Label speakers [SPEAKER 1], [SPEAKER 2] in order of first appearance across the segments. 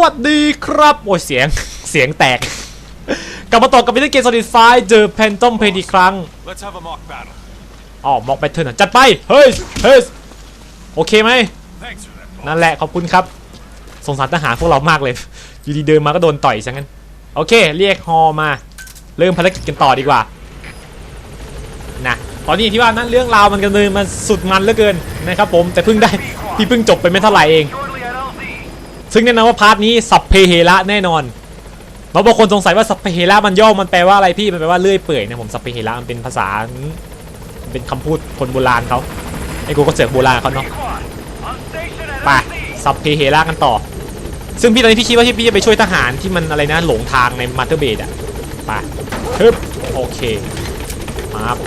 [SPEAKER 1] วัสดีครับ โอ้ยเสียงเสียงแตก กลับมาต่อกับวิดีโอเกม Solid 5 The Phantom Pain อีกครั้ง
[SPEAKER 2] Let's have a mock battle.
[SPEAKER 1] อ๋อมอกแบทเทิลจัดไป เฮ้ย เฮ้ย โอเคไหม
[SPEAKER 2] Thanks for that. boss.
[SPEAKER 1] นั่นแหละขอบคุณครับ สงสารทหารพวกเรามากเลย อยู่ดีเดินมาก็โดนต่อยซะงั้น โอเค เรียกฮอมา เริ่มภารกิจกันต่อดีกว่า นะตอนนี้ที่ว่านั้นเรื่องราวมันกันเลยมันสุดมันเหลือเกินนะครับผม แต่เพิ่งได้พี่เพิ่งจบไปไม่เท่าไหร่เอง
[SPEAKER 2] Shortly at LZ.
[SPEAKER 1] ซึ่งแน่นอนว่าพาร์ทนี้สัพเพเหระแน่นอนบางบางคนสงสัยว่าสัพเพเหระมันย่อมันแปลว่าอะไรพี่มันแปลว่าเลื่อยเปื่อยนะผมสัพเพเหระมันเป็นภาษามันเป็นคำพูดคนโบราณเขาไอ้กูก็เสือกโบราณเขาเนาะ
[SPEAKER 2] Squad. On station at
[SPEAKER 1] ไป
[SPEAKER 2] LZ.
[SPEAKER 1] สัพเพเหระกันต่อ ซึ่งพี่ตอนนี้พี่คิดว่าพี่จะไปช่วยทหารที่มันอะไรนะหลงทางในมาเตอร์เบดอะไปฮึบโอเคมาครับ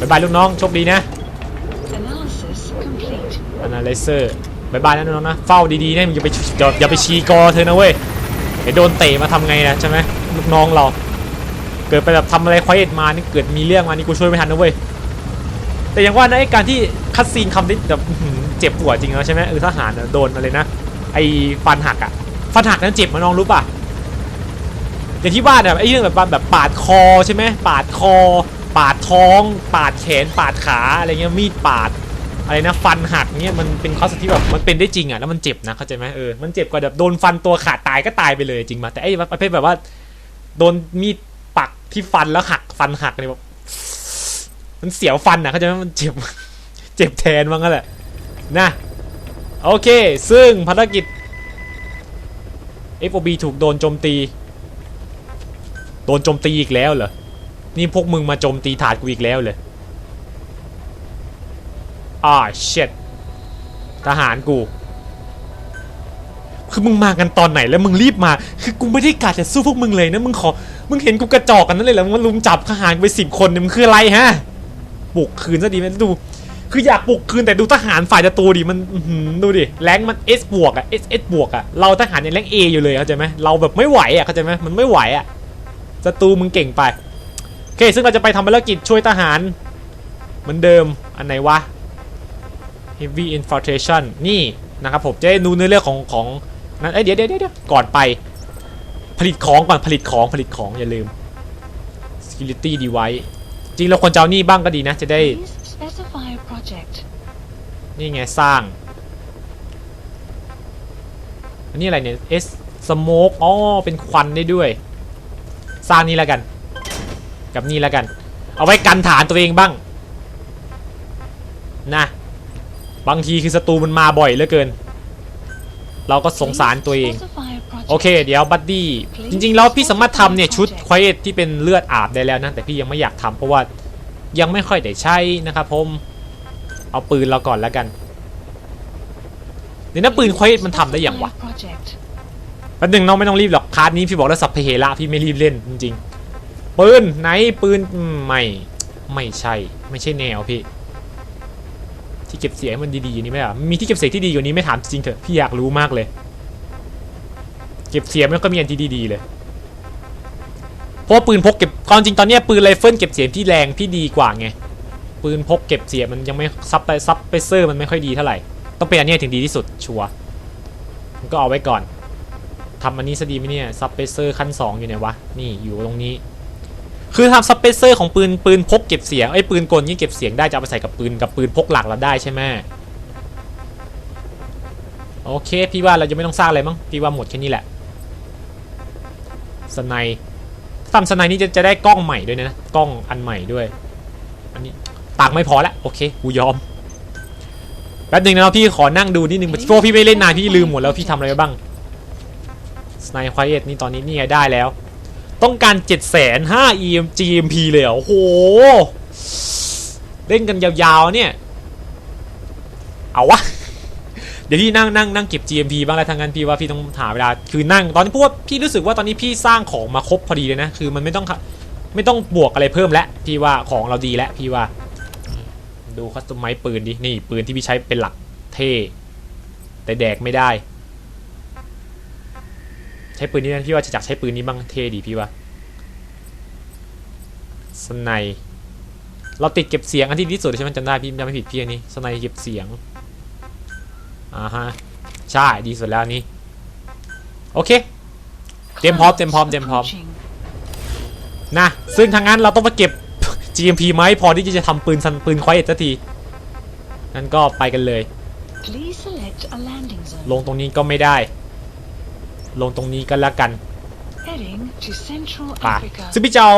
[SPEAKER 1] บ๊ายบายลูกน้องโชคดีนะ
[SPEAKER 3] Analysis complete.
[SPEAKER 1] Analyzer บายบายนะน้องนะเฝ้าดีๆนะอย่าไปอย่าไปชีกอเธอนะเว้ยไอโดนเตะมาทำไงนะใช่ไหมลูกน้องเรา เกิดไปแบบทำอะไรควายเอ็ดมานี่เกิดมีเรื่องมานี่กูช่วยไม่ทันนะเว้ยแต่อย่างว่านะไอ้การที่คัดซีนคำนี้แบบเจ็บปวดจริงแล้วใช่ไหมเออทหารโดนอะไรนะไอ้ฟันหักอะฟันหักนั้นเจ็บมาน้องรู้ป่ะอย่างที่ว่าเนี่ยไอ้เรื่องแบบแบบปาดคอใช่ไหมปาดคอ ปาดท้อง ปาดแขน ปาดขาอะไรเงี้ยมีดปาด อะไรนะฟันหักเนี่ยมันเป็นคอสที่แบบมันเป็นได้จริงอะแล้วมันเจ็บนะเข้าใจไหมเออมันเจ็บกว่าแบบโดนฟันตัวขาดตายก็ตายไปเลยจริงมาแต่ไอ้ประเภทแบบว่า โดนมีดปักที่ฟันแล้วหักฟันหักเนี่ยแบบมันเสียวฟันอะเข้าใจไหมมันเจ็บเจ็บแทนว่างั้นแหละนะโอเค ซึ่งภารกิจ FOB ถูกโดนโจมตี โดนโจมตีอีกแล้วเหรอนี่พวกมึงมาโจมตีถาดกูอีกแล้วเลย อ่าเช็ดทหารกู คือมึงมากันตอนไหนแล้วมึงรีบมา คือกูไม่ได้กะจะสู้พวกมึงเลยนะ มึงขอ มึงเห็นกูกระจอกกันนั่นเลยเหรอมึงมาลุมจับทหารไปสิบคนเนี่ยมึงคืออะไรฮะ ปลุกคืนซะดีไหมดู คืออยากปลุกคืนแต่ดูทหารฝ่ายศัตรูดิ มันดูดิ แรงมัน S บวกอะ S S บวกอะเราทหารยังแรง A อยู่เลยเข้าใจไหมเราแบบไม่ไหวอะเข้าใจไหมมันไม่ไหวอะศัตรูมึงเก่งไป โอเค ซึ่งเราจะไปทำภารกิจช่วยทหาร เหมือนเดิม อันไหนวะ heavy infiltration นี่นะครับผมจะได้ดูเนื้อเรื่องของของนั้นเอ้ยเดี๋ยวเดี๋ยวเดี๋ยวก่อนไป ผลิตของก่อนผลิตของผลิตของอย่าลืม security device จริงเราควรจะเอานี่บ้างก็ดีนะ จะได้ นี่ไงสร้าง อันนี้อะไรเนี่ย S smoke อ๋อเป็นควันได้ด้วย สร้างนี่แล้วกัน กับนี่แล้วกัน เอาไว้กันฐานตัวเองบ้าง นะ บางทีคือศัตรูมันมาบ่อยเหลือเกิน เราก็สงสารตัวเอง โอเค เดี๋ยวบัดดี้จริงๆแล้วพี่สามารถทำเนี่ยชุดควายที่เป็นเลือดอาบได้แล้วนะแต่พี่ยังไม่อยากทำเพราะว่ายังไม่ค่อยได้ใช้นะครับผมเอาปืนเราก่อนแล้วกันเดี๋ยวนะปืนควายมันทำได้อย่างวะแป๊บนึงน้องไม่ต้องรีบหรอกพาร์ทนี้พี่บอกแล้วสัพเพเหระพี่ไม่รีบเล่นจริงๆปืนไหนปืนไม่ไม่ใช่ ไม่ใช่แนวพี่ ที่เก็บเสียงให้มันดีๆอย่นี้ไหมอะมีที่เก็บเสียงที่ดีกว่านี้ไม่ถามจริงเถอะพี่อยากรู้มากเลย เก็บเสียงม่ค่อยมีอันที่ดีๆเลยเพราะปืนพกเก็บความจริงตอนเนี้ยปืนไรเฟิลเก็บเสียงที่แรงพี่ดีกว่าไงปืนพกเก็บเสียงมันยังไม่ซับไปซับไปเซอร์มันไม่ค่อยดีเท่าไหร่ต้องเป็นอันนี้ถึงดีที่สุดชัวร์มันก็เอาไว้ก่อนทำอันนี้ซะดีไหมเนี่ยซับไปเซอร์ขั้น 2 อยู่ไหนวะ นี่อยู่ตรงนี้ คือทำซับเปเซอร์ของปืนปืนพกเก็บเสียงไอ้ยปืนกลนี่เก็บเสียงได้จะเอาไปใส่กับปืนกับปืนพกหลักเราได้ใช่ไหมโอเคพี่ว่าเราจะไม่ต้องสร้างอะไรมั้งพี่ว่าหมดแค่นี้แหละสไนด์ทำสไนด์นี่จะจะได้กล้องใหม่ด้วยนะกล้องอันใหม่ด้วย อันนี้ตังค์ไม่พอละโอเคกูยอมแป๊บหนึงนะพี่ขอนั่งดูนิดนึงเพราะว่าพี่ไม่เล่นนานพี่ลืมหมดแล้วพี่ทำอะไรไปบ้างสไนด์ควายเอ็ดนี่ตอนนี้นี่ไงได้แล้ว ต้องการ7 5 0 0 0 EM GMP เลยเหรอโอ้โห เล่นกันยาวๆเนี่ย เอาวะ เดี๋ยวพี่นั่งนั่งนั่งเก็บ GMP บ้างแล้วทางนั้นพี่ว่าพี่ต้องหาเวลา คือนั่งตอนนี้พว่าพี่รู้สึกว่าตอนนี้พี่สร้างของมาครบพอดีเลยนะ คือมันไม่ต้องไม่ต้องบวกอะไรเพิ่มแล้วพี่ว่าของเราดีแล้วพี่ว่า ดูคัสตอมไมปืนดิ นี่ปืนที่พี่ใช้เป็นหลักเท่แต่แดกไม่ได้ ใช้ปืนนี้นะพี่ว่าจะจักใช้ปืนนี้บ้างเท่ดีพี่ว่าสไนด์เราติดเก็บเสียงอันที่ดีที่สุดใช่ไหมจำได้พี่จำไม่ผิดพี่อันนี้สไนด์เก็บเสียงอ่าฮะใช่ดีสุดแล้วอันนี้โอเคเตรียมพร้อมเตรียมพร้อมเตรียมพร้อม
[SPEAKER 3] Approaching.
[SPEAKER 1] นะซึ่งทางนั้นเราต้องไปเก็บ GMP ไหมพอที่จะทำปืนสันปืนควายเอ็ดสักทีงั้นก็ไปกันเลย
[SPEAKER 3] Please select a landing
[SPEAKER 1] ล
[SPEAKER 3] zone.
[SPEAKER 1] งตรงนี้ก็ไม่ได้ ลงตรงนี้ก็แล้วกัน
[SPEAKER 3] Heading to Central
[SPEAKER 1] ป่ะ
[SPEAKER 3] Africa.
[SPEAKER 1] ซึ่งพี่จะเอา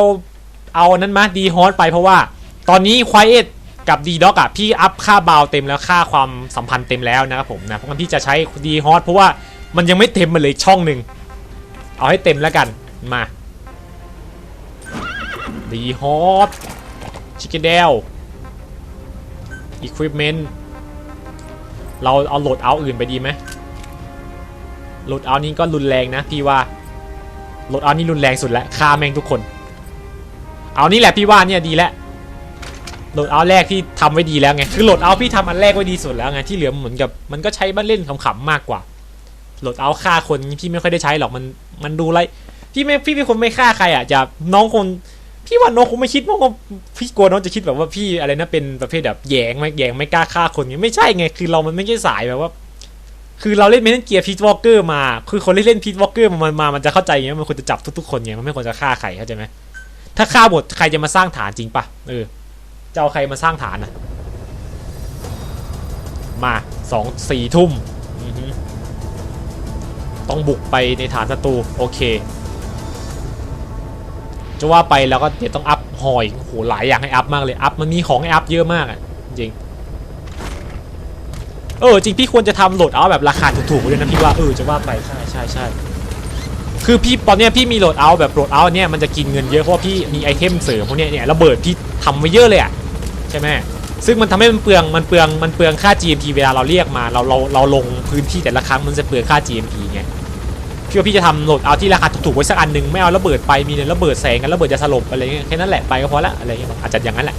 [SPEAKER 1] เอาอันนั้นมาดีฮอสไปเพราะว่า ตอนนี้ควายเอ็ดกับดีด็อกอะพี่อัพค่าบาวเต็มแล้วค่าความสัมพันธ์เต็มแล้วนะครับผมนะเพราะงั้นพี่จะใช้ดีฮอสเพราะว่ามันยังไม่เต็มมาเลยอีกช่องหนึ่งเอาให้เต็มแล้วกันมาดีฮอสชิคเกเดลอุปกรณ์เราเอาโหลดเอาอื่นไปดีไหม โหลดเอานี้ก็รุนแรงนะพี่ว่าโหลดเอานี่รุนแรงสุดแล้วฆ่าแม่งทุกคน เอานี่แหละพี่ว่าเนี่ยดีแล้วโหลดเอาแรกพี่ทำไว้ดีแล้วไงคือโหลดเอาพี่ทำอันแรกไว้ดีสุดแล้วไงที่เหลือเหมือนกับมันก็ใช้บ้านเล่นขำๆมากกว่าโหลดเอาฆ่าคนพี่ไม่ค่อยได้ใช้หรอกมันมันดูไรพี่ไม่พี่เป็นคนไม่ฆ่าใครอะจะน้องคนพี่ว่าน้องคงไม่คิดว่าว่าพี่กลัวน้องจะคิดแบบว่าพี่อะไรนะเป็นประเภทแบบแยงไม่แยงไม่กล้าฆ่าคนไงไม่ใช่ไงคือเรามันไม่ใช่สายแบบว่า คือเราเล่นเมนเกียร์พีทวอลเกอร์มา คือคนที่เล่นพีทวอลเกอร์มันมา มันจะเข้าใจไงมันควรจะจับทุกๆคนไงมันไม่ควรจะฆ่าใครเข้าใจไหมถ้าฆ่าหมดใครจะมาสร้างฐานจริงปะเออจะเอาใครมาสร้างฐานอะ มาสองสี่ทุ่มต้องบุกไปในฐานศัตรูโอเค จะว่าไปแล้วก็เดี๋ยวต้องอัพหอยโอ้โหหลายอย่างให้อัพมากเลย อัพมันมีของให้อัพเยอะมากอะจริง เออจริงพี่ควรจะทำโหลดเอาแบบราคาถูกๆเลยนะพี่ว่าเออจะว่าไปใช่ใช่ใช่คือพี่ตอนเนี้ยพี่มีโหลดเอาแบบโหลดเอาเนี่ยมันจะกินเงินเยอะเพราะพี่มีไอเทมเสริมพวกเนี้ยเนี่ยระเบิดพี่ทำไว้เยอะเลยอะใช่ไหมซึ่งมันทำให้มันเปลืองมันเปลืองมันเปลืองค่า GMP เวลาเราเรียกมาเราเราเราลงพื้นที่แต่ละครั้งมันจะเปลืองค่า GMP ไงพี่ว่าพี่จะทำโหลดเอาที่ราคาถูกๆไว้สักอันหนึ่งไม่เอาระเบิดไปมีแต่ยระเบิดแสงกันระเบิดจะสลบอะไรเงี้ยแค่นั้นแหละไปก็พอละอะไรเงี้ยอาจจะอย่างนั้นแหละ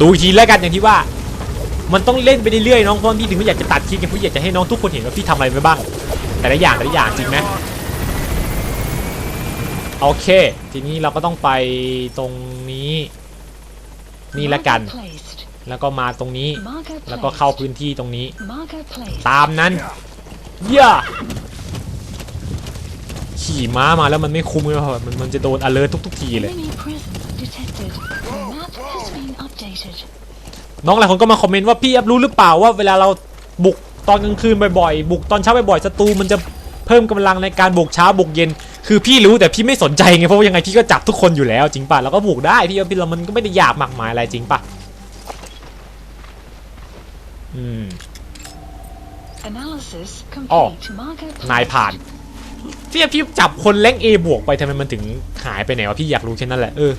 [SPEAKER 1] ดูอีกทีแล้วกันอย่างที่ว่า มันต้องเล่นไปเรื่อยๆน้องเพราะพี่ถึงไม่อยากจะตัดคลิปไงพี่อยากจะให้น้องทุกคนเห็นว่าพี่ทำอะไรไปบ้าง แต่ละอย่างแต่ละอย่างจริงไหมโอเค ทีนี้เราก็ต้องไปตรงนี้ นี่ละกัน แล้วก็มาตรงนี้ แล้วก็เข้าพื้นที่ตรงนี้ ตามนั้นเย่าขี่ม้ามาแล้วมันไม่คุ้มเลยมันมันจะโดน alert ทุกๆทีเลย น้องหลายคนก็มาคอมเมนต์ว่าพี่แอฟรู้หรือเปล่าว่าเวลาเราบุกตอนกลางคืนบ่อยๆ บุกตอนเช้าบ่อยๆศัตรูมันจะเพิ่มกำลังในการบุกเช้าบุกเย็น คือพี่รู้แต่พี่ไม่สนใจไงเพราะว่ายังไงพี่ก็จับทุกคนอยู่แล้วจริงป่ะเราก็บุกได้พี่ว่าพี่เรามันก็ไม่ได้ยากมากมายอะไรจริงป่ะอืม
[SPEAKER 3] Analysis
[SPEAKER 1] Oh.
[SPEAKER 3] complete. Marker
[SPEAKER 1] นาย
[SPEAKER 3] placed.
[SPEAKER 1] ผ่านพี่พี่จับคนแรง A บวกไปทำไมมันถึงหายไปไหนวะพี่อยากรู้แค่นั้นแหละเออ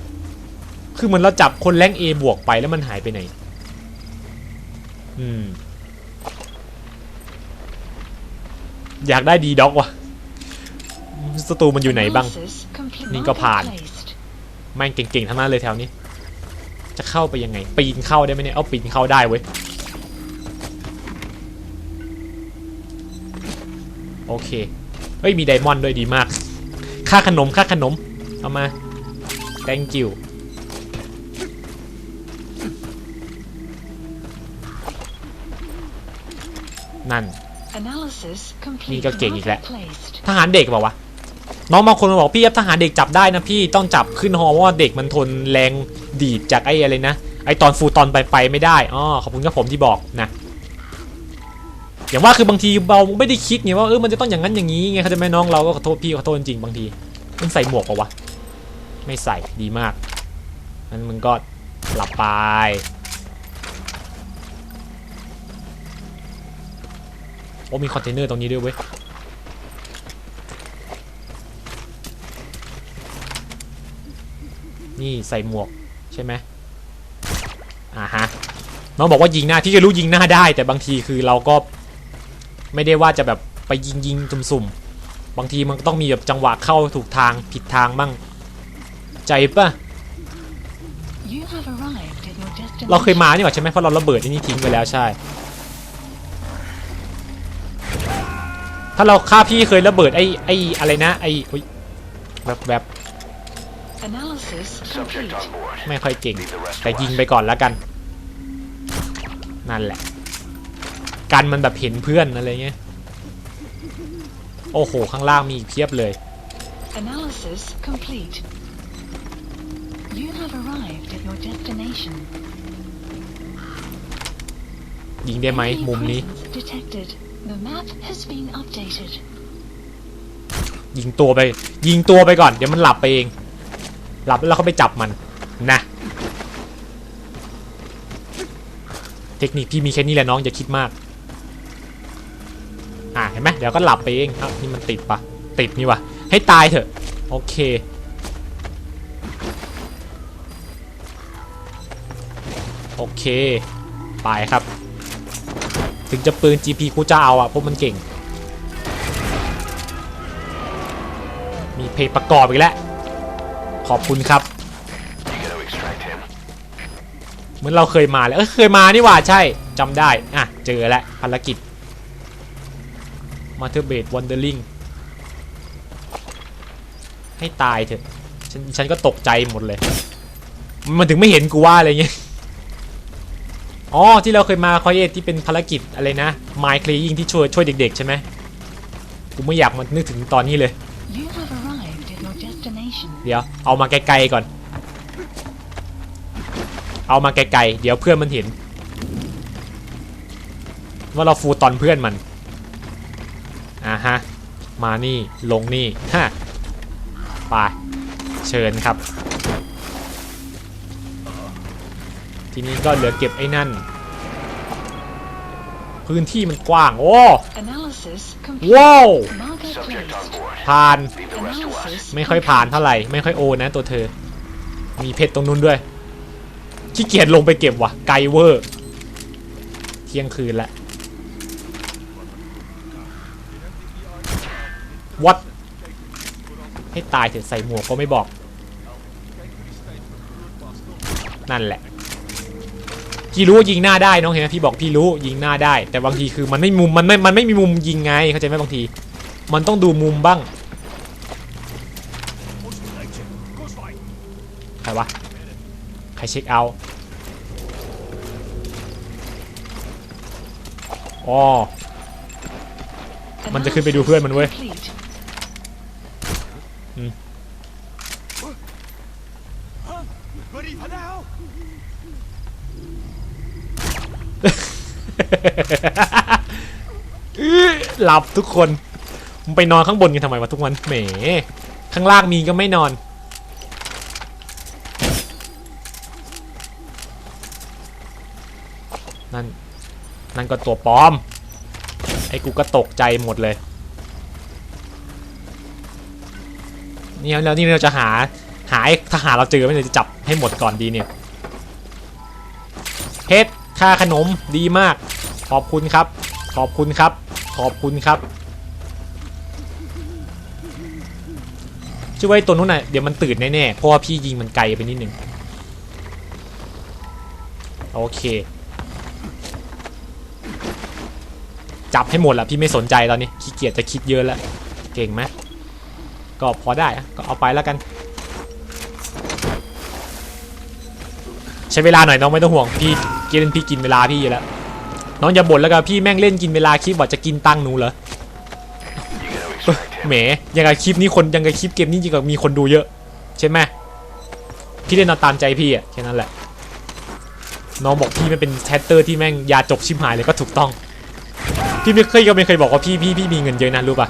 [SPEAKER 1] คือเหมือนเราจับคนแรง A บวกไปแล้วมันหายไปไหน อืม อยากได้ดีด็อกว่ะสตูมันอยู่ไหนบ้าง
[SPEAKER 3] Analysis complete.
[SPEAKER 1] นี่ก็
[SPEAKER 3] Marker
[SPEAKER 1] ผ่าน
[SPEAKER 3] placed.
[SPEAKER 1] แม่งเก่งๆทั้งนั้นเลยแถวนี้ จะเข้าไปยังไง ปีนเข้าได้ไหมเนี่ย เอาปีนเข้าได้เว้ย โอเค เฮ้ย มีไดมอนด์ด้วยดีมาก ค่าขนม ค่าขนม เอามา thank you นั่น
[SPEAKER 3] Analysis complete.
[SPEAKER 1] นี่ก็เก่งอีกแล้ว
[SPEAKER 3] Marker placed.
[SPEAKER 1] ทหารเด็กเปล่าวะน้องบางคนมาบอกพี่ครับทหารเด็กจับได้นะพี่ต้องจับขึ้นฮอเพราะว่าเด็กมันทนแรงดีดจากไอ้อะไรนะไอ้ตอนฟูตอนไปไปไม่ได้อ๋อขอบคุณครับผมที่บอกนะอย่างว่าคือบางทีเราไม่ได้คิดไงว่าเออมันจะต้องอย่างนั้นอย่างนี้ไงเขาใจะไหม่น้องเราก็ขอโทษพี่ขอโทษจริงๆบางทีมันใส่หมวกเปล่าวะไม่ใส่ดีมากงั้นมึงก็หลับไป อ้มีคอนเทนเนอร์ตรงนี้ด้วยเว้ยนี่ใส่หมวกใช่ไหมอ่าฮะน้องบอกว่ายิงหน้าที่จะรู้ยิงหน้าได้ แต่บางทีคือเราก็ไม่ได้ว่าจะแบบไปยิงยิงสุ่มๆบางทีมันก็ต้องมีแบบจังหวะเข้าถูกทางผิดทางบ้างใจปะ
[SPEAKER 3] You have arrived at your destination.
[SPEAKER 1] เราเคยมานี่หว่าใช่ไหมเพราะเราระเบิดไอ้นี่ทิ้งไปแล้วใช่ ถ้าเราฆ่าพี่เคยระเบิดไอ้ไอ้อะไรนะไอ้อุ๊ยแบบแบบ
[SPEAKER 3] Analysis
[SPEAKER 2] Subject
[SPEAKER 3] complete.
[SPEAKER 2] on board.
[SPEAKER 1] ไม่ค่อยเก่ง
[SPEAKER 2] Leave the rest
[SPEAKER 1] แต่
[SPEAKER 2] to
[SPEAKER 1] ยิง
[SPEAKER 2] us.
[SPEAKER 1] ไปก่อนแล้วกัน นั่นแหละ กันมันแบบเห็นเพื่อนอะไรเงี้ย โอ้โห ข้างล่างมีอีกเพียบเลย
[SPEAKER 3] Analysis complete. You have arrived at your destination.
[SPEAKER 1] ยิงได้ไหม
[SPEAKER 3] Enemy
[SPEAKER 1] มุมนี้
[SPEAKER 3] presence Detected. The map has been updated.
[SPEAKER 1] ยิงตัวไป ยิงตัวไปก่อน เดี๋ยวมันหลับไปเอง หลับแล้วเราไปจับมัน นะ เทคนิคพี่มีแค่นี้แหละน้องอย่าคิดมาก อะเห็นไหมเดี๋ยวก็หลับไปเองอ้าวนี่มันติดปะติดนี่วะให้ตายเถอะ โอเคโอเค ไปครับ ถึงจะปืน GP กูจะเอาอะเพราะมันเก่ง มีเพลงประกอบอีกแล้ว ขอบคุณครับ เหมือนเราเคยมาเลยเอ้ยเคยมานี่หว่าใช่จำได้ อะ เจอแล้วภารกิจมาเธอร์เบดวันเดอร์ลิงให้ตายเถอะ ฉันฉันก็ตกใจหมดเลย มันถึงไม่เห็นกูว่าอะไรเงี้ย อ๋อที่เราเคยมาคอยเอทที่เป็นภารกิจอะไรนะ My Cleaning ที่ช่วยช่วยเด็ก ๆ ใช่ไหมกูไม่อยากมันนึกถึงตอนนี้เลย
[SPEAKER 3] You have arrived at your destination.
[SPEAKER 1] เดี๋ยวเอามาไกลๆก่อน เอามาไกลๆเดี๋ยวเพื่อนมันเห็น ว่าเราฟูตอนเพื่อนมันอ่าฮะมานี่ลงนี่ฮะไปเชิญครับ ทีนี้ก็เหลือเก็บไอ้นั่น พื้นที่มันกว้าง โอ้
[SPEAKER 3] Analysis complete.
[SPEAKER 1] ว้าว
[SPEAKER 3] Marker
[SPEAKER 2] Subject on
[SPEAKER 3] placed.
[SPEAKER 2] board.
[SPEAKER 1] ผ่าน
[SPEAKER 2] Leave the rest to us.
[SPEAKER 3] Analysis
[SPEAKER 1] ไม่ค่อยผ่านเท่าไหร่ ไม่ค่อยโอนะตัวเธอ มีเพชรตรงนู้นด้วย ขี้เกียจลงไปเก็บว่ะ ไกลเวอร์ เที่ยงคืนแล้ววัดให้ตายเถอะใส่หมวกก็ไม่บอก นั่นแหละ พี่รู้ว่ายิงหน้าได้น้องเห็นไหมพี่บอกพี่รู้ยิงหน้าได้ แต่บางทีคือมันไม่มุมมันไม่มันไม่มีมุมยิงไงเข้าใจไหมบางที มันต้องดูมุมบ้างใครวะใครเช็คเอาอ๋อมันจะขึ้นไปดูเพื่อนมันเว้ย
[SPEAKER 3] Analysis complete.
[SPEAKER 2] Ready for now?
[SPEAKER 1] อื้อ หลับทุกคนมึงไปนอนข้างบนกันทำไมวะทุกวันแหมข้างล่างมีก็ไม่นอน นั่น นั่นก็ตัวปลอม ไอ้กูก็ตกใจหมดเลยเนี่ยแล้วนี่เราจะหาหาไอ้ทหารเราเจอไหมเนี่ยจะจับให้หมดก่อนดีเนี่ยเพชรค่าขนมดีมาก ขอบคุณครับ ขอบคุณครับ ขอบคุณครับ ช่วยตัวนู้นน่ะเดี๋ยวมันตื่นแน่ๆ เพราะว่าพี่ยิงมันไกลไปนิดนึง โอเค จับให้หมดละพี่ไม่สนใจตอนนี้ขี้เกียจจะคิดเยอะแล้ว เก่งไหมก็พอได้ก็เอาไปแล้วกัน ใช้เวลาหน่อยน้องไม่ต้องห่วงพี่เกมพี่กินเวลาพี่อยู่แล้ว น้องอย่าบ่นแล้วกันพี่แม่งเล่นกินเวลาคลิปบอกจะกินตังค์หนูเหรอ
[SPEAKER 2] You gotta extract him.
[SPEAKER 1] แหมยังกับคลิปนี้คนยังกับคลิปเกมนี้จริงกับมีคนดูเยอะ ใช่ไหมพี่เล่นเอาตามใจพี่อะแค่นั้นแหละ น้องบอกพี่ไม่เป็นแทสเตอร์ที่แม่งยาจบชิมหายเลยก็ถูกต้อง พี่ไม่เคยก็ไม่เคยบอกว่าพี่พี่พี่มีเงินเยอะนะรู้ป่ะ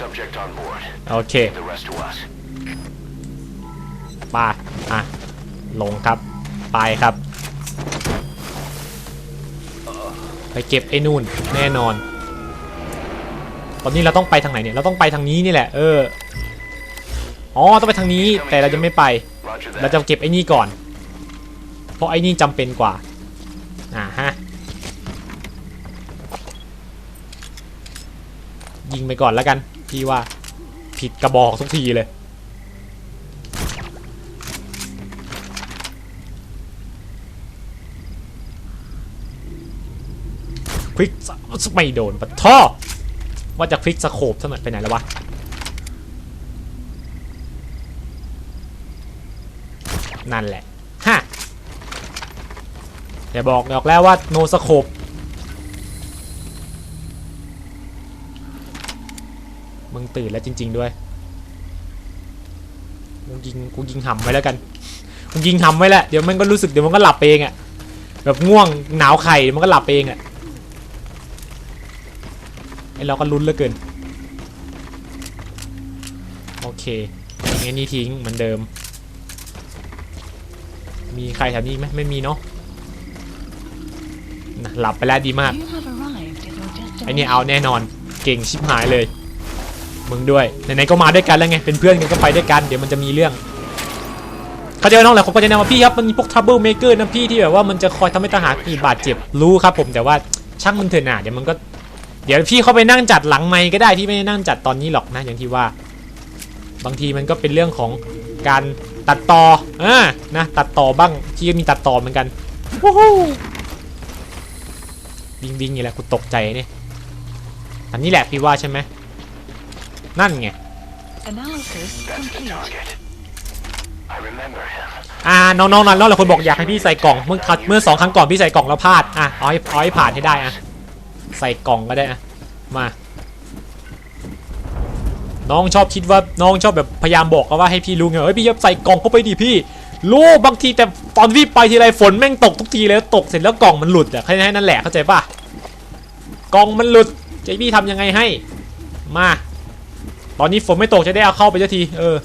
[SPEAKER 2] Subject on board.
[SPEAKER 1] โอเค
[SPEAKER 2] Leave the rest to us.
[SPEAKER 1] ไปอะลงครับ ไปครับ ไปเก็บไอ้นู่นแน่นอน ตอนนี้เราต้องไปทางไหนเนี่ยเราต้องไปทางนี้นี่แหละเอออ๋อต้องไปทางนี้แต่เราจะไม่ไป เราจะเก็บไอ้นี่ก่อน เพราะไอ้นี่จำเป็นกว่าอ่าฮะยิงไปก่อนแล้วกันพี่ว่าผิดกระบอกทุกทีเลย ควิกไม่โดนปะท่อว่าจะคลิกสโคบเท่านั้นไปไหนแล้ววะนั่นแหละฮะอย่าบอกบอกแล้วว่าโนสโคบมึงตื่นแล้วจริง ๆด้วยกูยิงกูยิงห่ำไว้แล้วกันกูยิงห่ำไว้แหละเดี๋ยวมันก็รู้สึกเดี๋ยวมันก็หลับเองอะแบบง่วงหนาวไข่มันก็หลับเองอะ เราก็ลุ้นเหลือเกิน โอเคงั้นนี่ทิ้งเหมือนเดิม มีใครแถวนี้ไหมไม่มีเนาะหลับไปแล้วดีมากไอเนี่ยเอาแน่นอนเก่งชิบหายเลย มึงด้วยไหนๆก็มาด้วยกันแล้วไงเป็นเพื่อนกันก็ไปด้วยกันเดี๋ยวมันจะมีเรื่องเขาจะน้องหลายคนก็จะแนะนำว่าพี่ครับมันมีพวก trouble maker นะพี่ที่แบบว่ามันจะคอยทำให้ทหารอื่นบาดเจ็บรู้ครับผมแต่ว่าช่างมันเถอะนะเดี๋ยวมันก็ เดี๋ยวพี่เขาไปนั่งจัดหลังไมค์ก็ได้พี่ไม่ได้นั่งจัดตอนนี้หรอกนะอย่างที่ว่า บางทีมันก็เป็นเรื่องของการตัดต่ออ่านะตัดต่อบ้างพี่ก็มีตัดต่อเหมือนกันวู้ฮู้วิงวิงอย่างแหละกูตกใจเนี่ยอันนี้แหละพี่ว่าใช่ไหมนั่นไง
[SPEAKER 3] Analysis
[SPEAKER 2] That's the
[SPEAKER 3] complete.
[SPEAKER 2] target. I remember him.
[SPEAKER 1] อ่าน้องๆนั่นน้องหลายคนบอกอยากให้พี่ใส่กล่องเมื่อครั้งเมื่อสองครั้งก่อนพี่ใส่กล่องแล้วพลาดอะเอาให้เอาให้ผ่านให้ได้อะ ใส่กล่องก็ได้อะมา น้องชอบคิดว่าน้องชอบแบบพยายามบอกกันว่าให้พี่รู้ไงเอ้ยพี่จะใส่กล่องเข้าไปดิพี่รู้บางทีแต่ตอนพี่ไปทีไรฝนแม่งตกทุกทีเลยตกเสร็จแล้วกล่องมันหลุดอะแค่นั้นั่นแหละเข้าใจป่ะกล่องมันหลุดจะพี่ทำยังไงให้ มา ตอนนี้ฝนไม่ตกจะได้เอาเข้าไปสักทีเออ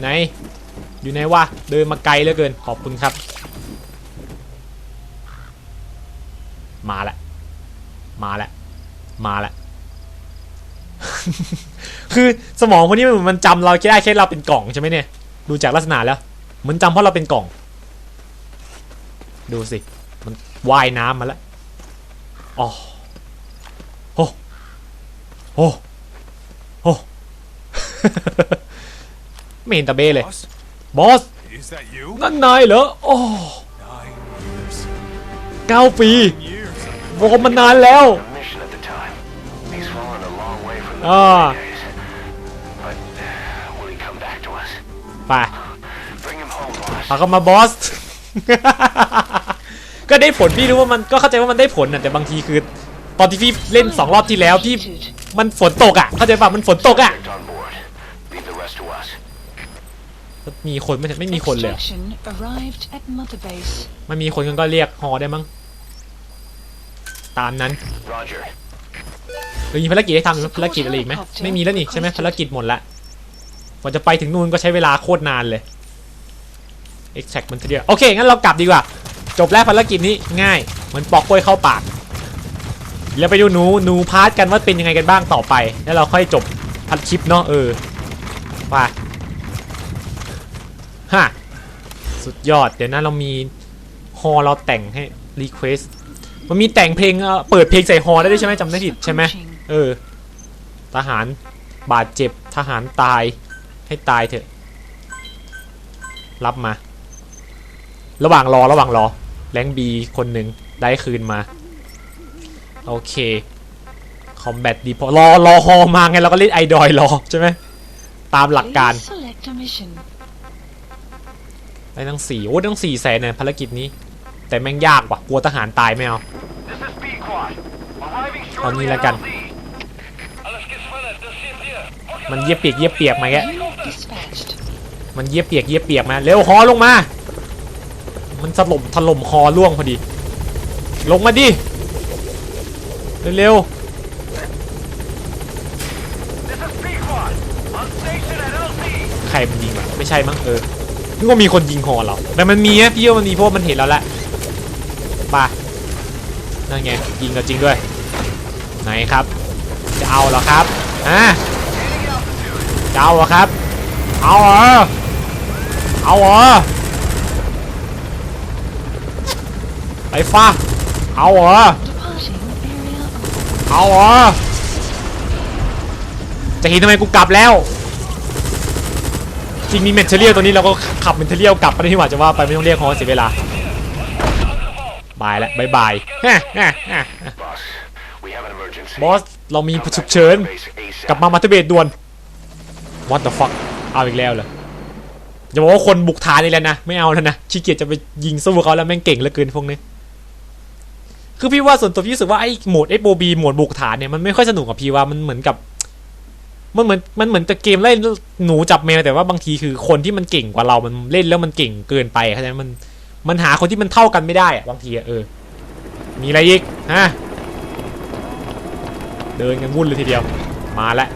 [SPEAKER 1] ไหนอยู่ไหนวะเดินมาไกลเหลือเกินขอบคุณครับ มาละ มาละ มาละ คือสมองคนนี้มันเหมือนมันจำเราแค่ได้แค่เราเป็นกล่องใช่ไหมเนี่ย ดูจากลักษณะแล้ว เหมือนจำเพราะเราเป็นกล่อง ดูสิ มันว่ายน้ำมาแล้วอ๋อโอ้โอ้โอ้ไม่เห็นตาเบ้เลย
[SPEAKER 4] Boss,
[SPEAKER 1] บอส
[SPEAKER 4] is that you?
[SPEAKER 1] นั่นนายเหรอ โอ้
[SPEAKER 4] Nine years.
[SPEAKER 1] เก้าปี
[SPEAKER 4] Years.
[SPEAKER 1] บอกมานานแล้ว
[SPEAKER 2] A mission at the time. He's fallen a long way from the
[SPEAKER 1] Ah.
[SPEAKER 2] early days. But uh, will he come back to us?
[SPEAKER 1] ไป
[SPEAKER 2] Bring him home, boss.
[SPEAKER 1] พาเข้ามาบอส ก็ได้ผลพี่รู้ว่ามันก็เข้าใจว่ามันได้ผลนะแต่บางทีคือตอนที่พี่เล่นสองรอบที่แล้วพี่มันฝนตกอะเข้าใจป่ะมันฝนตกอะ
[SPEAKER 2] Subject on board. Leave the rest to us.
[SPEAKER 1] มีคนไม่ไม่มีคนเลยอะ
[SPEAKER 3] Extraction arrived at Mother Base.
[SPEAKER 1] ไม่มีคนกันก็เรียกฮอได้มั้ง ตามนั้น
[SPEAKER 2] Roger.
[SPEAKER 1] หรือมีภารกิจให้ทำหรือภารกิจอะไรอีกไหมไม่มีแล้วนี่ใช่ไหมภารกิจหมดละกว่าจะไปถึงนู่นก็ใช้เวลาโคตรนานเลย extract มันเดียวโอเค งั้นเรากลับดีกว่า จบแล้วภารกิจนี้ง่ายเหมือนปอกกล้วยเข้าปาก แล้วไปดูหนูหนูพาร์ทกันว่าเป็นยังไงกันบ้างต่อไป แล้วเราค่อยจบพัดคลิปเนาะเออไปฮะสุดยอดเดี๋ยวนั้นเรามีฮอเราแต่งให้ request มันมีแต่งเพลงเอ่อเปิดเพลงใส่ฮอได้ด้วยใช่ไหมจำได้ผิดใช่ไหม
[SPEAKER 3] Approaching.
[SPEAKER 1] เออ ทหารบาดเจ็บทหารตาย ให้ตายเถอะ รับมา ระหว่างรอระหว่างรอ แรงบีคนหนึ่งได้คืนมา โอเค คอมแบทดีพอรอรอฮอมาไงเราก็เล่นไอดอยรอใช่ไหมตามหลักการ
[SPEAKER 3] Please select a mission.
[SPEAKER 1] ได้ทั้งสี่โอ้ได้ทั้งสี่แสนเนี่ยภารกิจนี้ แต่แม่งยากว่ะกลัวทหารตายไม่เอาเอานี้แล้วกัน มันเยียบเปียกเยียบเปียกมาแกมันเยียบเปียกเยียบเปียกมาเร็วฮอลงมา มันถล่มถล่มคอล่วงพอดี ลงมาดิเร็วๆใครมันยิงวะไม่ใช่มั้งเออนึกว่ามีคนยิงฮอเราแต่มันมีนะพี่ว่ามันมีเพราะมันเห็นแล้วแหละ ป่ะนั่นไงยิงเราจริงด้วย ไหนครับ จะเอาเหรอครับอะจะเอาเหรอครับ เอาเหรอเอาเหรอไปฟ้าเอาเหรอเอาเหรอจะเห็นทำไมกูกลับแล้ว จริงมีเมนเทเรียลตัวนี้เราก็ขับเมนเทเรียลกลับไปที่หว่าจะว่าไปไม่ต้องเรียกฮอเสียเวลา บายแล้วบายบายบอส เรามีฉุกเฉิน กลับมามาทเบดด่วน What the fuck เอาอีกแล้วเหรอจะบอกว่าคนบุกฐานนี่แหละนะ ไม่เอาแล้วนะขี้เกียจจะไปยิงสู้เขาแล้วแม่งเก่งเหลือเกินพวกนี้คือพี่ว่าส่วนตัวพี่รู้สึกว่าไอ้โหมด FOB โบบี้หมดบุกฐานเนี่ยมันไม่ค่อยสนุกกับพี่ว่ามันเหมือนกับมันเหมือนมันเหมือนแต่เกมเล่นหนูจับแมวแต่ว่าบางทีคือคนที่มันเก่งกว่าเรามันเล่นแล้วมันเก่งเกินไปเข้าใจไหมมัน มันหาคนที่มันเท่ากันไม่ได้อะบางทีอะเออ มีอะไรอีกฮะเดินกันวุ่นเลยทีเดียว มาแล้ว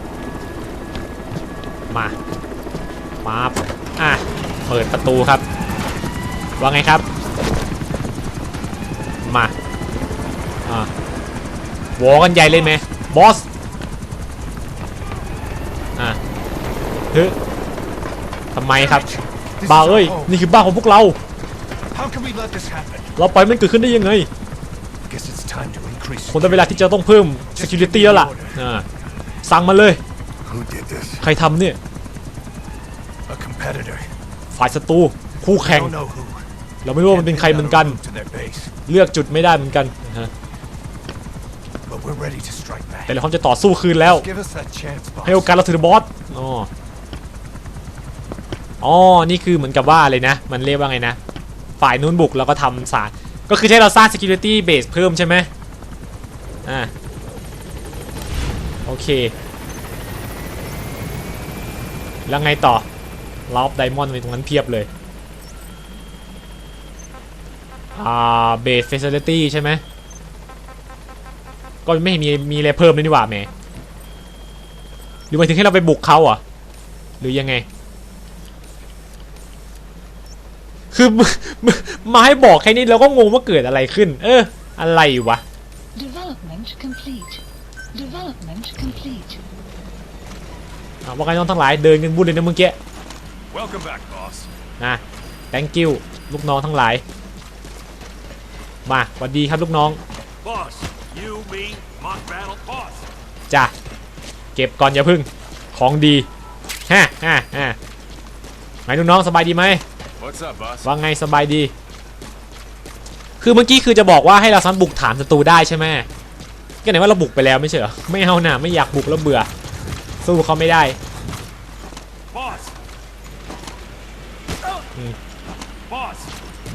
[SPEAKER 1] มามาอะเปิดประตูครับ ว่าไงครับ มาอ่าวอกันใหญ่เลยไหมบอสอะเฮ้ยทำไมครับบ้าเอ้ยนี่คือบ้าของพวกเรา เราปล่อยมันเกิดขึ้นได้ยังไง
[SPEAKER 4] Guess it's time to increase.
[SPEAKER 1] คงได้เวลาที่จะต้องเพิ่ม security แล้วล่ะอ่าสั่งมาเลย
[SPEAKER 2] Who did this?
[SPEAKER 1] ใครทำเนี่ย
[SPEAKER 4] A competitor.
[SPEAKER 1] ฝ่ายศัตรูคู่แข่ง
[SPEAKER 4] Don't know who.
[SPEAKER 1] เราไม่รู้ว่ามันเป็นใครเหมือนกัน
[SPEAKER 4] To their base,
[SPEAKER 1] เลือกจุดไม่ได้เหมือนกันนะฮะ
[SPEAKER 4] but we're ready to strike back.
[SPEAKER 1] แต่เราพร้อมจะต่อสู้คืนแล้ว
[SPEAKER 4] Give us that chance, boss.
[SPEAKER 1] ให้โอกาสเราถือบอสอ๋ออ๋อ นี่คือเหมือนกับว่าอะไรนะ มันเรียกว่าไงนะ ฝ่ายนู้นบุกแล้วก็ทำสารก็คือให้เราสร้าง security base เพิ่มใช่ไหมอ่าโอเค แล้วไงต่อลอบไดมอนด์ไว้ตรงนั้นเพียบเลยอ่า base facility ใช่ไหมก็ไม่มีมีอะไรเพิ่มเลยนี่หว่าแหมหรือหมายถึงให้เราไปบุกเขาอะหรือยังไง คือมาให้บอกแค่นี้เราก็งงว่าเกิดอะไรขึ้น เออ อะไรวะ
[SPEAKER 3] Development complete. Development complete.
[SPEAKER 1] อะว่าไงน้องทั้งหลายเดินกันวุ่นเลยนะเมื่อกี้
[SPEAKER 4] Welcome back, boss.
[SPEAKER 1] นะ thank you ลูกน้องทั้งหลาย มาสวัสดีครับลูกน้อง
[SPEAKER 2] Boss, you, me, mock battle, boss.
[SPEAKER 1] จ้ะเก็บก่อนอย่าพึ่งของดีฮะฮะฮะไงลูกน้องสบายดีไหม
[SPEAKER 2] What's up, boss?
[SPEAKER 1] ว่าไงสบายดี คือเมื่อกี้คือจะบอกว่าให้เราซ้ำบุกฐานศัตรูได้ใช่ไหมก็ไหนว่าเราบุกไปแล้วไม่ใช่เหรอไม่เอาหน่ะไม่อยากบุกแล้วเบื่อ สู้เขาไม่ได้
[SPEAKER 2] Boss.
[SPEAKER 1] Hmm.
[SPEAKER 2] Boss.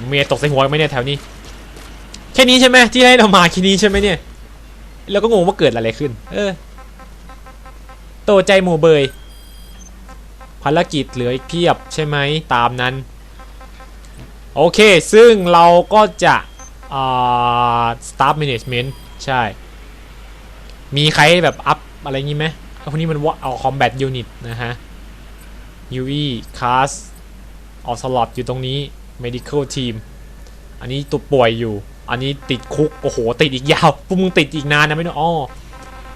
[SPEAKER 1] เมียตกใส่หัวไหมเนี่ยแถวนี้ แค่นี้ใช่ไหมที่ให้เรามาแค่นี้ใช่ไหมเนี่ยเราก็งงว่าเกิดอะไรขึ้น เออ โตใจหมูเบยภารกิจเหลืออีกเพียบใช่ไหมตามนั้น โอเค ซึ่งเราก็จะอ่า staff management ใช่ มีใครแบบอัพอะไรงี้ไหมพวกนี้มันว่าเอา combat unit นะฮะ UE class เอาสล็อตอยู่ตรงนี้ medical team อันนี้ตัวป่วยอยู่ อันนี้ติดคุก โอ้โห ติดอีกยาว พวกมึงติดอีกนานนะไม่รู้อ๋อ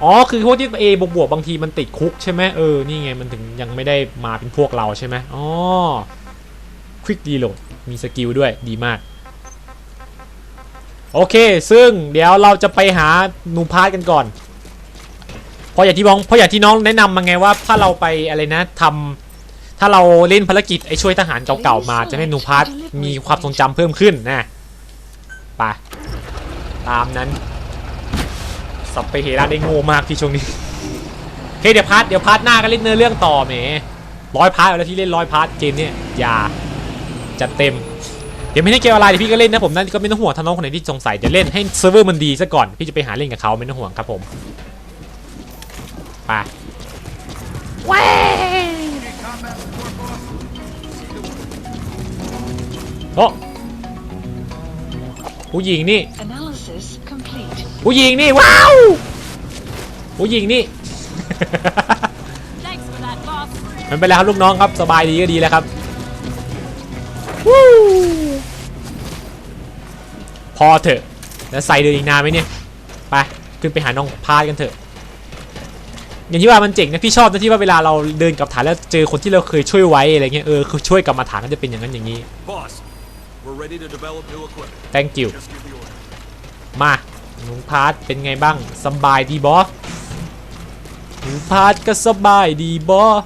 [SPEAKER 1] อ๋อ คือพวกที่ A บวกบวกบางทีมันติดคุกใช่ไหมเออ นี่ไงมันถึงยังไม่ได้มาเป็นพวกเราใช่ไหมอ๋อ quick reload มีสกิลด้วยดีมาก โอเค ซึ่งเดี๋ยวเราจะไปหานูพาร์ทกันก่อน เพราะอย่างที่น้องเพราะอย่างที่น้องแนะนำมาไงว่าถ้าเราไปอะไรนะทำถ้าเราเล่นภารกิจไอ้ช่วยทหารเก่าๆมา จะให้นูพาร์ทมีความทรงจำเพิ่มขึ้นนะไปตามนั้น สับไปเฮราได้โง่มากที่ช่วงนี้เคเดี๋ยวพาร์ทเดี๋ยวพาร์ทหน้าก็เล่นเนื้อเรื่องต่อแหมร้อยพาร์ทอยู่แล้วที่เล่นร้อยพาร์ทเกมเนี้ยอย่า จัดเต็มเดี๋ยวไม่ได้เกมอะไรเดี๋ยวพี่ก็เล่นนะผมนั่นก็ไม่ต้องห่วงถ้าน้องคนไหนที่สงสัยเดี๋ยวเล่นให้เซิร์ฟเวอร์มันดีซะก่อนพี่จะไปหาเล่นกับเขาไม่ต้องห่วงครับผมไปโอ้ผู้หญิงนี่
[SPEAKER 3] Analysis complete.
[SPEAKER 1] ผู้หญิงนี่ว้าวผู้หญิงนี่
[SPEAKER 3] Thanks for that, boss.
[SPEAKER 1] มันเป็นไรครับลูกน้องครับสบายดีก็ดีแล้วครับวู้ พอเถอะ แล้วใส่เดินอีกนานไหมเนี่ย ไป ขึ้นไปหาน้องพาดกันเถอะ อย่างที่ว่ามันเจ๋งนะพี่ชอบนะที่ว่าเวลาเราเดินกลับฐานแล้วเจอคนที่เราเคยช่วยไว้อะไรเงี้ย เออคือช่วยกลับมาฐานก็จะเป็นอย่างนั้นอย่างนี้
[SPEAKER 2] Boss, we're ready to develop new equipment.
[SPEAKER 1] thank you
[SPEAKER 2] Just give the order.
[SPEAKER 1] มาหนูพาร์ทเป็นไงบ้างสบายดีบอสหนูพาร์ทก็สบายดีบอส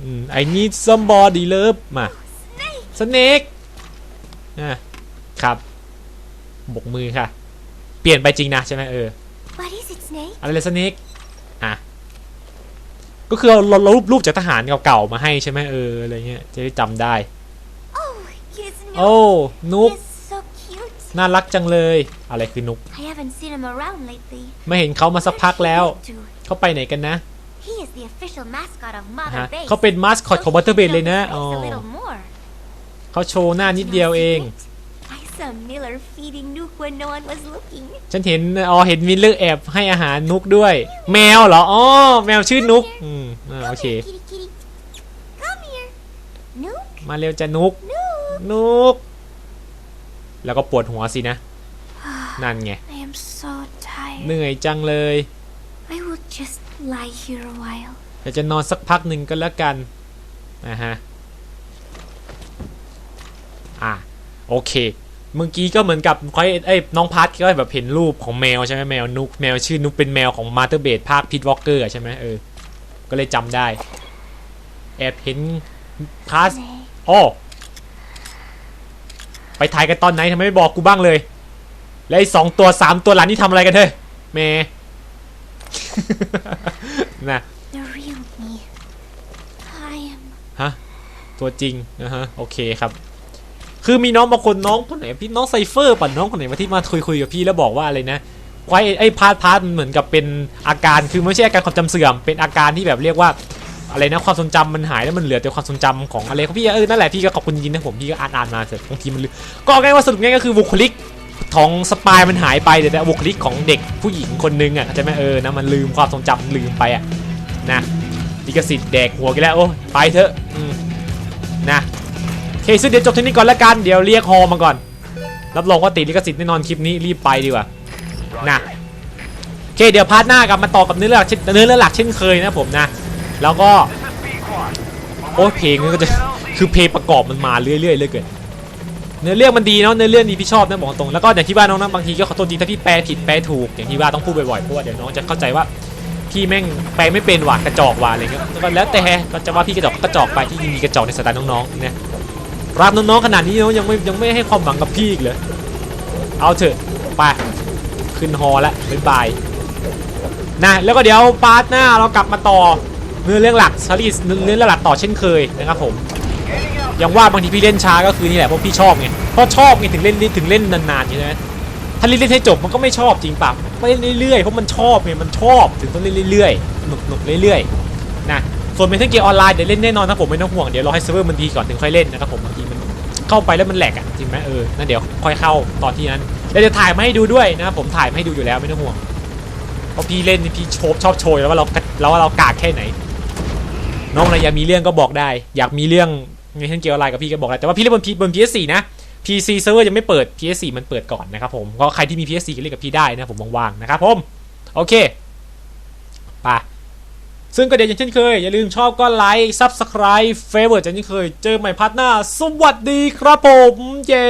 [SPEAKER 1] อืม I need somebody love มา สเนกอะครับบกมือค่ะ เปลี่ยนไปจริงนะใช่ไหมเออ
[SPEAKER 5] What is it, Snake?
[SPEAKER 1] อะไรเลยสเนกอะก็คือเราเราเรารูปรูปจากทหารเก่าๆมาให้ใช่ไหมเอออะไรเงี้ยจะได้จำได้
[SPEAKER 5] Oh, he's
[SPEAKER 1] โอ้นุก
[SPEAKER 5] He's so cute.
[SPEAKER 1] น่ารักจังเลย อะไรคือนุก
[SPEAKER 5] I haven't seen him around lately.
[SPEAKER 1] ไม่เห็นเขามาสักพักแล้ว
[SPEAKER 5] Where's he been
[SPEAKER 1] เขาไปไหนกันนะ
[SPEAKER 5] to? He is the official mascot of
[SPEAKER 1] ฮะ
[SPEAKER 5] Mother Base.
[SPEAKER 1] เขาเป็นมาสคอตของบัตเตอร์เบดเลยนะ
[SPEAKER 5] Show
[SPEAKER 1] อ๋อ เขาโชว์หน้านิดเดียวเอง
[SPEAKER 5] I saw Miller feeding Nuke when no one was looking.
[SPEAKER 1] ฉันเห็นอ๋อเห็นมิลเลอร์แอบให้อาหารนุกด้วย แมวเหรออ๋อแมวชื่อนุกอืมอ่าโอเค
[SPEAKER 5] Kitty, kitty. Come here. Nuke,
[SPEAKER 1] มาเร็วจะนุก
[SPEAKER 5] Nuke.
[SPEAKER 1] นุก แล้วก็ปวดหัวสินะ นั่นไง
[SPEAKER 5] I am so tired.
[SPEAKER 1] เหนื่อยจังเลย
[SPEAKER 5] I will just lie here a while.
[SPEAKER 1] เดี๋ยวจะนอนสักพักหนึ่งก็แล้วกันนะฮะ อะโอเค เมื่อกี้ก็เหมือนกับคอยเอ้ยน้องพัทก็แบบเห็นรูปของแมวใช่ไหมแมวนุกแมวชื่อนุกเป็นแมวของมาเตอร์เบดภาคพิทวอลเกอร์ใช่ไหมเออ ก็เลยจำได้ แอบเห็นพาส
[SPEAKER 5] Nay.
[SPEAKER 1] โอ้ไปถ่ายกันตอนไหนทำไมไม่บอกกูบ้างเลย แล้วไอ้สองตัวสามตัวหลังนี่ทำอะไรกันเฮ้ยเมนะ
[SPEAKER 5] The real me. I am
[SPEAKER 1] ฮะ ตัวจริงนะฮะ โอเคครับ คือมีน้องบางคนน้องคนไหนพี่น้องไซเฟอร์ป่ะน้องคนไหนมาที่มาคุยคุยกับพี่แล้วบอกว่าอะไรนะไว้ไอ้พาร์ทพาร์ทเหมือนกับเป็นอาการคือไม่ใช่อาการความจำเสื่อม เป็นอาการที่แบบเรียกว่าอะไรนะความทรงจำมันหายแล้วมันเหลือแต่ความทรงจำของอะไรของพี่เออนั่นแหละพี่ก็ขอบคุณยินนะผมพี่ก็อ่านอ่านมาเสร็จบางทีมันลืมก็ง่ายว่าสรุปง่ายก็คือบุคลิกของสปายมันหายไปแต่บุคลิกของเด็กผู้หญิงคนนึงอะเข้าใจไหมเออนะมันลืมความทรงจำลืมไปอะนะลิขสิทธิ์แดกหัวกันแล้วโอ้ไปเถอะนะ เคซึ่งเดี๋ยวจบเท่นี้ก่อนละกันเดี๋ยวเรียกฮอมาก่อน รับรองว่าติดลิขสิทธิ์แน่นอนคลิปนี้รีบไปดีกว่านะโอเคเดี๋ยวพาร์ทหน้ากลับมาต่อกับเนื้อเรื่องหลักเนื้อเรื่องหลักเช่นเคยนะผมนะ แล้วก็โอ้เพลงก็จะคือเพลงประกอบมันมาเรื่อยๆเรื่อยเกินเนื้อเรื่องมันดีเนาะเนื้อเรื่องดีพี่ชอบนะบอกตรงแล้วก็อย่างที่ว่าน้องนะบางทีก็ขอโทษทีถ้าพี่แปลผิดแปลถูกอย่างที่ว่าต้องพูดบ่อยๆเพราะว่าเดี๋ยวน้องจะเข้าใจว่าพี่แม่งแปลไม่เป็นว่ะกระจอกว่ะอะไรเงี้ยแล้วแต่ก็จะว่าพี่กระจอกกระจอกไปที่มีกระจอกในสายตาน้องๆเนี่ย รับน้องๆขนาดนี้น้องยังไม่ยังไม่ให้ความหวังกับพี่อีกเลยเอาเถอะไปขึ้นฮอล้วบ๊ายบายนะแล้วก็เดี๋ยวพาร์ทหน้าเรากลับมาต่อเนื้อเรื่องหลักซารีสเนื้อเรื่องหลักต่อเช่นเคยนะครับผมอย่างว่าบางทีพี่เล่นช้าก็คือนี่แหละเพราะพี่ชอบไงเพราะชอบไงถึงเล่นถึงเล่นนานๆใช่ไหมถ้าเล่นเล่นให้จบมันก็ไม่ชอบจริงป่ะไม่เล่นเรื่อยๆเพราะมันชอบไงมันชอบถึงต้องเล่นเรื่อยๆหนุกหนุกเรื่อยๆนะ ส่วนเป็นทั้งเกมออนไลน์เดี๋ยวเล่นแน่นอนนะผมไม่ต้องห่วงเดี๋ยวรอให้เซิร์ฟเวอร์มันดีก่อนถึงค่อยเล่นนะครับผมบางทีมันเข้าไปแล้วมันแหลกอะจริงไหมเออนั่นเดี๋ยวค่อยเข้าตอนที่นั้นแล้วเดี๋ยวถ่ายมาให้ดูด้วยนะครับผมถ่ายมาให้ดูอยู่แล้วไม่ต้องห่วงเพราะพี่เล่นพี่โชว์ชอบโชว์อยู่แล้วว่าเราเราว่าเรากากแค่ไหน น้องอะไรอยากมีเรื่องก็บอกได้ อยากมีเรื่องในเช่นเกี่ยวอะไรกับพี่ก็บอกได้แต่ว่าพี่เล่นบนพีบน PS4 นะ PC เซิร์ฟเวอร์ยังไม่เปิด PS4 มันเปิดก่อนนะครับผมก็ใครที่มี PS4 ก็เล่นกับพี่ได้นะผมว่างๆนะครับผมโอเคไป ซึ่งก็เดี๋ยวอย่างเช่นเคย อย่าลืมชอบก็ไลค์ Subscribe เฟเวอร์จันเช่นเคย เจอใหม่พัทหน้า สวัสดีครับผม เย้